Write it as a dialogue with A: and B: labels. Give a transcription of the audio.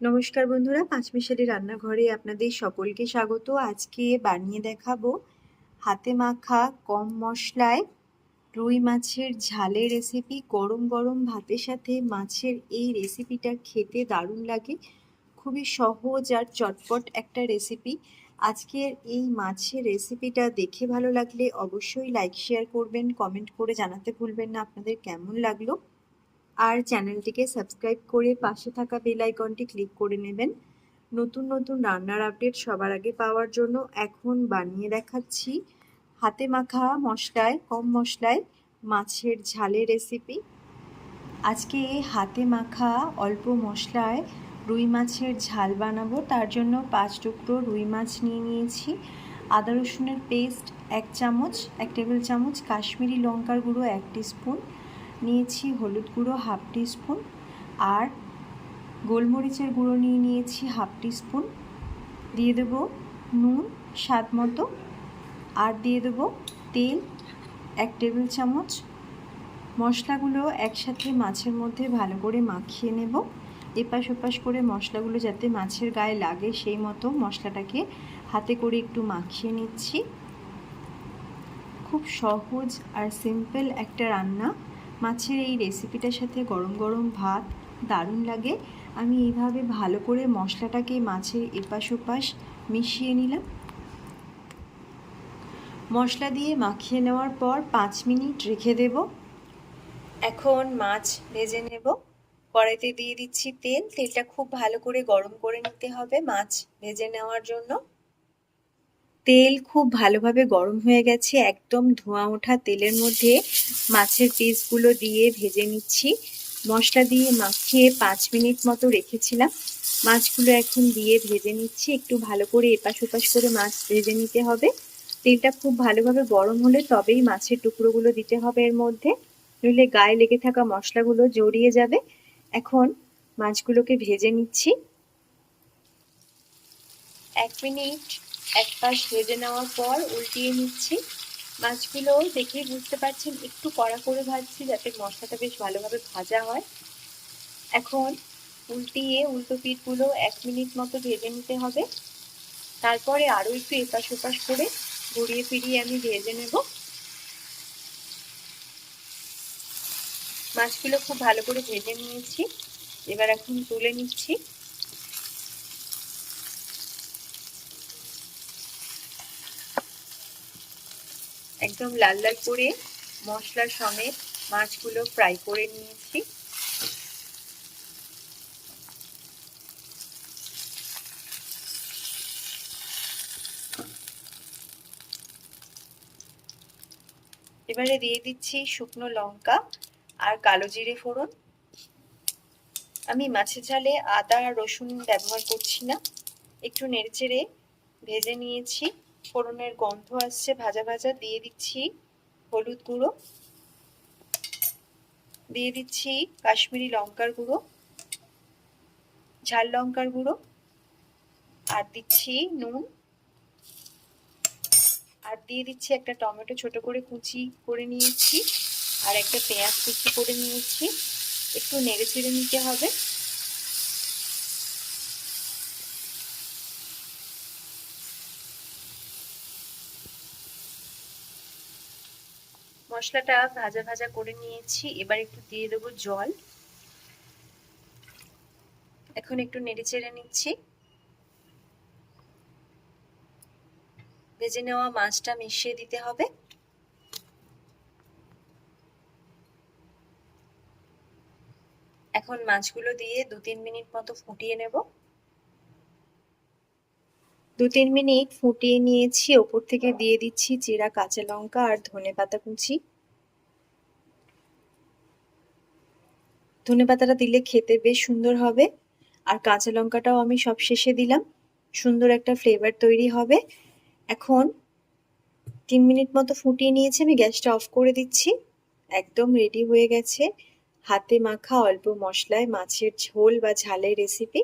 A: নমস্কার বন্ধুরা, পাঁচমিশালি রান্নাঘরে আপনাদের সকলকে স্বাগত। আজকে বানিয়ে দেখাবো হাতে মাখা কম মশলায় রুই মাছের ঝালের রেসিপি গরম গরম ভাতের সাথে মাছের এই রেসিপিটা খেতে দারুণ লাগে। খুবই সহজ আর চটপট একটা রেসিপি আজকের এই মাছের রেসিপিটা দেখে ভালো লাগলে অবশ্যই লাইক শেয়ার করবেন কমেন্ট করে জানাতে ভুলবেন না। আপনাদের কেমন লাগল? আর চ্যানেলটিকে সাবস্ক্রাইব করে পাশে থাকা বেল আইকনটি ক্লিক করে নেবেন। নতুন নতুন রান্নার আপডেট সবার আগে পাওয়ার জন্য এখন বানিয়ে দেখাচ্ছি হাতে মাখা মশলায়, কম মশলায় মাছের ঝালের রেসিপি আজকে হাতে মাখা অল্প মশলায় রুই মাছের ঝাল বানাবো, তার জন্য পাঁচ টুকরো রুই মাছ নিয়ে নিয়েছি। আদা রসুনের পেস্ট এক চামচ, এক টেবিল চামচ কাশ্মীরি লঙ্কার গুঁড়ো এক স্পুন নিয়েছি হলুদ গুঁড়ো হাফ স্পুন আর গোলমরিচের গুঁড়ো নিয়ে নিয়েছি হাফ স্পুন দিয়ে দেব নুন, স্বাদ মতো। আর দিয়ে দেব তেল, এক টেবিল চামচ। মশলাগুলো একসাথে মাছের মধ্যে ভালো করে মাখিয়ে নেব। এপাশ ওপাশ করে মশলাগুলো যাতে মাছের গায়ে লাগে সেই মতো মশলাটাকে হাতে করে একটু মাখিয়ে নিচ্ছি। খুব সহজ আর সিম্পল একটা রান্না। মাছের এই রেসিপিটার সাথে গরম গরম ভাত দারুণ লাগে। আমি এইভাবে ভালো করে মশলাটাকে মাছের এপাশ ওপাশ মিশিয়ে নিলাম। মশলা দিয়ে মাখিয়ে নেওয়ার পর পাঁচ মিনিট রেখে দেব। এখন মাছ ভেজে নেব। কড়াইতে দিয়ে দিচ্ছি তেল। তেলটা খুব ভালো করে গরম করে নিতে হবে মাছ ভেজে নেওয়ার জন্য। তেল খুব ভালোভাবে গরম হয়ে গেছে। একদম ধোঁয়া ওঠা তেলের মধ্যে মাছের পিসগুলো দিয়ে ভেজে নিচ্ছি। মশলা দিয়ে মাখিয়ে পাঁচ মিনিট মতো রেখেছিলাম। মাছগুলো এখন দিয়ে ভেজে নিচ্ছি। একটু ভালো করে এপাশ ওপাশ করে মাছ ভেজে নিতে হবে। তেলটা খুব ভালোভাবে গরম হলে তবেই মাছের টুকরোগুলো দিতে হবে এর মধ্যে। নইলে গায়ে লেগে থাকা মশলাগুলো জড়িয়ে যাবে। এখন মাছগুলোকে ভেজে নিচ্ছি। এক মিনিট এক পাশ ভেজে নেওয়ার পর উল্টিয়ে নিচ্ছি। মাছগুলো দেখেই বুঝতে পারছেন, একটু কড়া করে ভাজছি যাতে মশলাটা বেশ ভালোভাবে ভাজা হয়। এখন উল্টিয়ে উল্টো পিঠগুলো এক মিনিট মতো ভেজে নিতে হবে। তারপরে আরও একটু এপাশ ওপাশ করে ঘুরিয়ে ফিরিয়ে আমি ভেজে নেব। মাছগুলো খুব ভালো করে ভেজে নিয়েছি। এবার এখন তুলে নিচ্ছি। একদম লাল লাল করে মশলার সমেত মাছগুলো ফ্রাই করে নিয়েছি। এবারে দিয়ে দিচ্ছি শুকনো লঙ্কা আর কালো জিরে ফোড়ন। আমি মাছের ঝালে আদা আর রসুন ব্যবহার করছি না। একটু নেড়েচেড়ে ভেজে নিয়েছি। ফোড়নের গন্ধ আসছে, ভাজা ভাজা, দিয়ে দিচ্ছি হলুদ গুঁড়ো। দিয়ে দিচ্ছি কাশ্মীরি লঙ্কার গুঁড়ো, ঝাল লঙ্কার গুঁড়ো, আর দিচ্ছি নুন। আর দিয়ে দিচ্ছি একটা টমেটো ছোট করে কুচি করে নিয়েছি, আর একটা পেঁয়াজ কুচি করে নিয়েছি। একটু নেড়ে ছেড়ে নিতে হবে। মশলাটা ভাজা ভাজা করে নিয়েছি। এবার একটু দিয়ে দেবো জল। এখন একটু নেড়ে চেড়ে নিচ্ছি। ভেজে নেওয়া মাছটা মিশিয়ে দিতে হবে। এখন মাছগুলো দিয়ে দু তিন মিনিট মতো ফুটিয়ে নেব। দু তিন মিনিট ফুটিয়ে নিয়েছি। ওপর থেকে দিয়ে দিচ্ছি জিরা, কাঁচা লঙ্কা আর ধনে পাতা কুচি। ধনে পাতাটা দিলে খেতে বেশ সুন্দর হবে। আর কাঁচা লঙ্কাটাও আমি সব শেষে দিলাম। সুন্দর একটা ফ্লেভার তৈরি হবে। এখন তিন মিনিট মতো ফুটিয়ে নিয়েছি, আমি গ্যাসটা অফ করে দিচ্ছি। একদম রেডি হয়ে গেছে। হাতে মাখা অল্প মশলায় মাছের ঝোল বা ঝালের রেসিপি